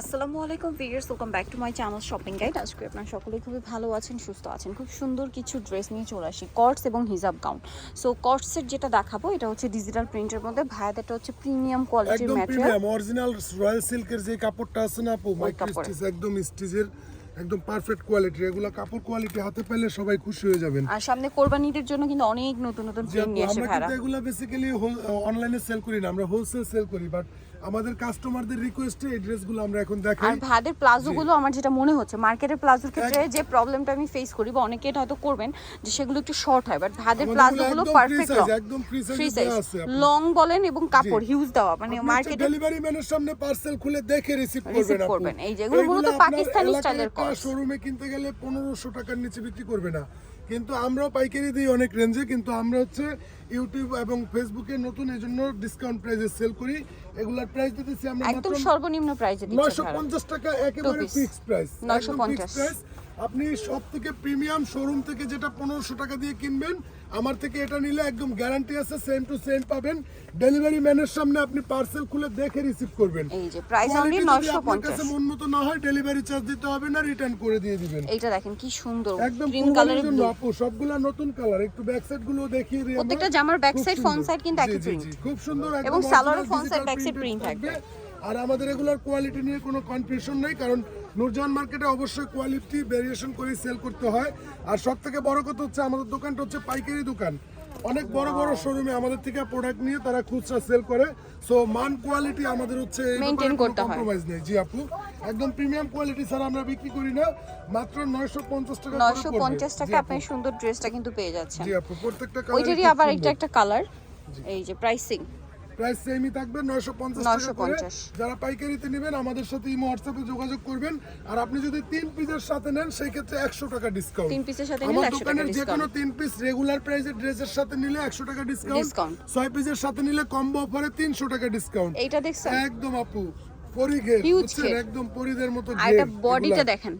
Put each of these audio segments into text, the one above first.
আসসালামু আলাইকুম viewers welcome back to my channel shopping guide আজকে আপনারা সকলে খুবই ভালো আছেন সুস্থ আছেন। খুব সুন্দর কিছু ড্রেস নিয়ে চলে আসি কটস এবং হিজাব গাউন সো কটসের যেটা দেখাবো এটা হচ্ছে ডিজিটাল প্রিন্টের মধ্যে। ভাইয়াদেরটা হচ্ছে প্রিমিয়াম কোয়ালিটির একদম ম্যাটেরিয়াল। প্রিমিয়াম অরিজিনাল রয়্যাল সিল্কের যে কাপড়টা আছে না আপু মাইক্রো। স্টিচ একদম স্টিচের একদম পারফেক্ট কোয়ালিটি এগুলো কাপড় কোয়ালিটি হাতে পেলে সবাই খুশি হয়ে যাবেন। আর সামনে কোরবানিদের জন্য কিন্তু অনেক নতুন নতুন প্রিন্ট নিয়ে আসে আমরা ভাইরা। কিন্তু এগুলো বেসিক্যালি অনলাইনে সেল করি না আমরা হোলসেল সেল করি বাট আমাদের কাস্টমারদের রিকোয়েস্টে এই ড্রেসগুলো আমরা এখন দেখাই। আর ভাইদের প্লাজোগুলো আমার যেটা মনে হচ্ছে মার্কেটের প্লাজোর ক্ষেত্রে যে প্রবলেমটা আমি ফেস করি বা অনেকে এটা হয়তো করবেন যে সেগুলো একটু শর্ট হয় বাট ভাদের প্লাজোগুলো পারফেক্ট size, একদম ফ্রি সাইজ আছে লং বলেন এবং কাপড় হিউজ দেওয়া মানে মার্কেটে ডেলিভারি ম্যানের সামনে পার্সেল খুলে দেখে রিসিভ করবেন। এই যেগুলো মূলত পাকিস্তানি স্টাইলের cost। শোরুমে কিনতে গেলে পনেরোশো টাকার নিচে বিক্রি করবে না। কিন্তু আমরাও পাইকারি দিই অনেক রেঞ্জে কিন্তু আমরা হচ্ছে ইউটিউব এবং ফেসবুকে নতুন এই জন্য ডিসকাউন্ট প্রাইসে সেল করি। এগুলার প্রাইস দিতেছি আমরা একদম সর্বনিম্ন প্রাইসে দিচ্ছি নয়শো পঞ্চাশ টাকা একেবারে ফিক্সড ফিক্স প্রাইস 950 প্রাইস আপনি সব থেকে প্রিমিয়াম শোরুম থেকে যেটা পনেরোশো টাকা দিয়ে কিনবেন আমার থেকে এটা নিলে একদম গ্যারান্টি আছে সেম টু সেম পাবেন। ডেলিভারি ম্যানের সামনে আপনি পার্সেল খুলে দেখে রিসিভ করবেন। এই যে প্রাইস অনলি Quality যদি নয়শো আপনার কাছে মন মতো না হয় ডেলিভারি চার্জ দিতে হবে না রিটার্ন করে দিয়ে দিবেন। এইটা দেখেন কি সুন্দর একদম কোরবানির কালারের জন্য আপু সবগুলা নতুন কালার একটু ব্যাক সাইডগুলো দেখিয়ে দিই প্রত্যেকটা জামার side, সুন্দর। front side কিন্তু একই। জি, খুব সুন্দর একদম এবং সালোয়ারের digital back side printed print থাকবে। আর আমাদের এগুলোর কোয়ালিটি নিয়ে কোনো কনফিউশন নেই কারণ নূরজাহান মার্কেটে অবশ্যই কোয়ালিটি ভেরিয়েশন করে সেল করতে হয়। আর সব থেকে বড় কথা হচ্ছে আমাদের দোকানটা হচ্ছে পাইকারি দোকান। অনেক বড় বড় শোরুমে আমাদের থেকে প্রোডাক্ট নিয়ে তারা খুচরা সেল করে। সো মান কোয়ালিটি আমাদের হচ্ছে Maintain করতে হয়। কম্প্রোমাইজ নেই। জি আপু একদম প্রিমিয়াম কোয়ালিটি ছাড়া আমরা বিক্রি করি না। মাত্র 950 টাকা করে নয়শো পড়বে। পঞ্চাশ জি টাকা আপনি সুন্দর ড্রেসটা কিন্তু পেয়ে যাচ্ছেন। জি আপু প্রত্যেকটা কালার ওইটারই আবার এটা একটা কালার এই যে প্রাইসিং প্রাইস সেমই থাকবে 950 টাকা করে। যারা পাইকারিতে নেবেন আমাদের সাথে ইমো হোয়াটসঅ্যাপে যোগাযোগ করবেন। আর আপনি যদি তিন পিসের সাথে নেন সেই ক্ষেত্রে 100 টাকা ডিসকাউন্ট তিন পিসের সাথে নিলে আমার 100 টাকা দোকানের যে কোনো তিন পিস রেগুলার প্রাইসের ড্রেসের সাথে নিলে 100 টাকা ডিসকাউন্ট ছয় পিসের সাথে নিলে কম্বো অফারে 300 টাকা ডিসকাউন্ট এইটা দেখছেন? একদম আপু পরি ঘের Huge একদম পরিদের মতো আর এটা বডিটা দেখেন।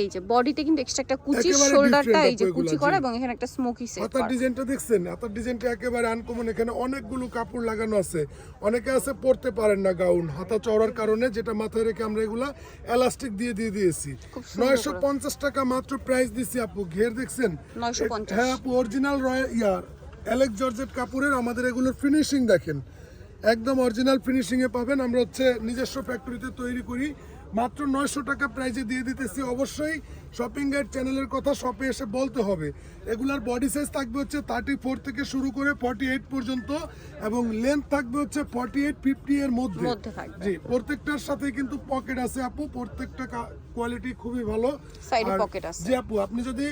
এই যে বডিতে কিন্তু এক্সট্রা একটা কুচি শোল্ডারটা এই যে কুচি করা এবং এখানে একটা স্মোকি সেট ডিজাইনটা দেখছেন? হাতার ডিজাইনটা একেবারে আনকমন এখানে অনেকগুলো কাপড় লাগানো আছে। অনেকে আছে পরতে পারেন না গাউন হাতা চড়ার কারণে যেটা মাথায় রেখে আমরা এগুলা এলাস্টিক দিয়ে দিয়ে দিয়েছি। খুব সুন্দর নয়শো করে। পঞ্চাশ টাকা মাত্র প্রাইস দিছি আপু। ঘের দেখছেন? 950 হ্যাঁ আপু অরিজিনাল রয়্যাল ইয়ার। অ্যালেক্স জর্জেট কাপড়ের আমাদের এগুলোর ফিনিশিং দেখেন। একদম অরিজিনাল ফিনিশিং এ পাবেন। আমরা হচ্ছে নিজস্ব ফ্যাক্টরিতে তৈরি করি। মাত্র নয়শো টাকা প্রাইজে দিয়ে দিতেছি। অবশ্যই শপিং গাইড চ্যানেলের কথা শপে এসে বলতে হবে। এগুলার বডি সাইজ থাকবে হচ্ছে থার্টি ফোর থেকে শুরু করে ফর্টি এইট পর্যন্ত এবং লেন্থ থাকবে হচ্ছে ফর্টি এইট ফিফটি এর মধ্যে। জি প্রত্যেকটার সাথে কিন্তু পকেট আছে আপু। প্রত্যেকটা কোয়ালিটি খুবই ভালো। জি আপু আপনি যদি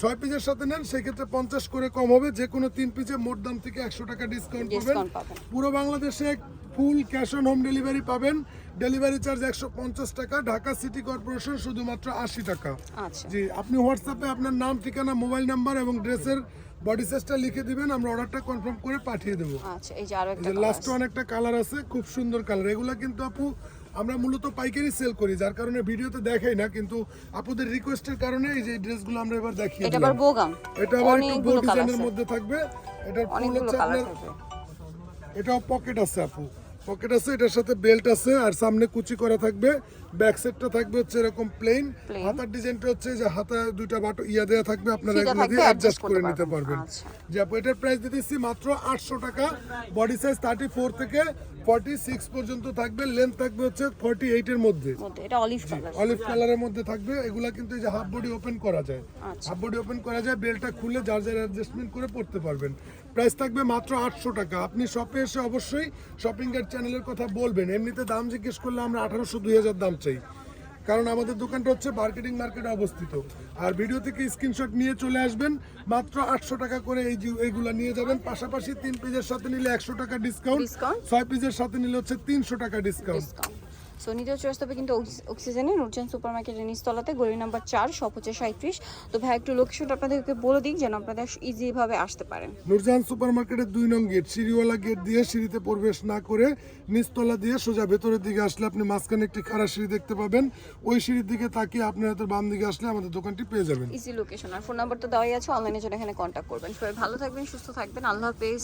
ছয় পিসের সাথে নেন সেক্ষেত্রে পঞ্চাশ করে কম হবে। যে কোনো তিন পিসে মোট দাম থেকে একশো টাকা ডিসকাউন্ট পাবেন। পুরো বাংলাদেশে full cash on home delivery পাবেন। ডেলিভারি চার্জ একশো পঞ্চাশ টাকা ঢাকা সিটি কর্পোরেশন শুধুমাত্র আশি টাকা। আচ্ছা। জি আপনি হোয়াটসঅ্যাপে আপনার নাম ঠিকানা মোবাইল নাম্বার এবং ড্রেসের বডি সাইজটা লিখে দিবেন আমরা অর্ডারটা কনফার্ম করে পাঠিয়ে দেবো। আচ্ছা এই যে আরও একটা লাস্ট আছে। ওয়ান একটা কালার আছে খুব সুন্দর কালার এগুলো কিন্তু আপু আমরা মূলত পাইকারি সেল করি যার কারণে ভিডিওতে দেখাই না কিন্তু আপুদের রিকোয়েস্টের কারণে এই যে ড্রেসগুলো আমরা এবার দেখিয়ে এটা আবার বোগাম। এটা আবার একটু বো ডিজাইনের মধ্যে থাকবে। এটার ফুল হচ্ছে কালার আপনার এটাও পকেট আছে আপু। পকেট আছে এটার সাথে বেল্ট আছে আর সামনে কুচি করা থাকবে। ব্যাক সাইডটা থাকবে হচ্ছে এরকম প্লেন হাতার ডিজাইনটা হচ্ছে যে হাতা দুইটা বাটো ইয়া দেওয়া থাকবে আপনারা এগুলো দিয়ে অ্যাডজাস্ট করে নিতে পারবেন। পারবেন। আচ্ছা। যে আপু এটার প্রাইস দিতেছি মাত্র আটশো টাকা। বডি সাইজ থার্টি ফোর থেকে ফর্টি সিক্স পর্যন্ত থাকবে লেন্থ থাকবে হচ্ছে ফর্টি এইট এর মধ্যে। এটা অলিভ কালার অলিভ কালারের মধ্যে থাকবে এগুলা কিন্তু এই যে হাফ বডি ওপেন করা যায়। হাফ বডি ওপেন করা যায় বেলটা খুলে যার যার অ্যাডজাস্টমেন্ট করে পড়তে পারবেন। প্রাইস থাকবে মাত্র আটশো টাকা। আপনি শপে এসে অবশ্যই শপিং গাইড চ্যানেলের কথা বলবেন। এমনিতে দাম জিজ্ঞেস করলে আমরা আঠারোশো দুই হাজার দাম চাই। কারণ আমাদের দোকানটা হচ্ছে মার্কেটিং মার্কেটে অবস্থিত। আর ভিডিও থেকে স্ক্রিনশট নিয়ে চলে আসবেন। মাত্র আটশো টাকা করে এই এইগুলা নিয়ে যাবেন। পাশাপাশি তিন পিসের সাথে নিলে একশো টাকা ডিসকাউন্ট? ছয় পিসের সাথে নিলে হচ্ছে তিনশো টাকা ডিসকাউন্ট সো নিতেও চলে আসতে হবে কিন্তু অক্সি- অক্সিজেনে নুরজান সুপার মার্কেটের নিচতলাতে গলি নাম্বার চার শপ হচ্ছে সাঁত্রিশ তো ভাই একটু লোকেশনটা আপনাদেরকে বলে দিক যেন আপনারা ইজিভাবে আসতে পারেন। নুরজাহান সুপার মার্কেটের দুই নং গেট সিঁড়িওয়ালা গেট দিয়ে সিঁড়িতে প্রবেশ না করে নিচতলা দিয়ে সোজা ভেতরের দিকে আসলে আপনি মাঝখানে একটি খাড়া সিঁড়ি দেখতে পাবেন। ওই সিঁড়ির দিকে তাকিয়ে আপনি হয়তো বাম দিকে আসলে আমাদের দোকানটি পেয়ে যাবেন। ইজি লোকেশন আর ফোন নাম্বার তো দেওয়াই আছে অনলাইনে জন্য এখানে কন্ট্যাক্ট করবেন। সবাই ভালো থাকবেন সুস্থ থাকবেন। আল্লাহ হাফেজ।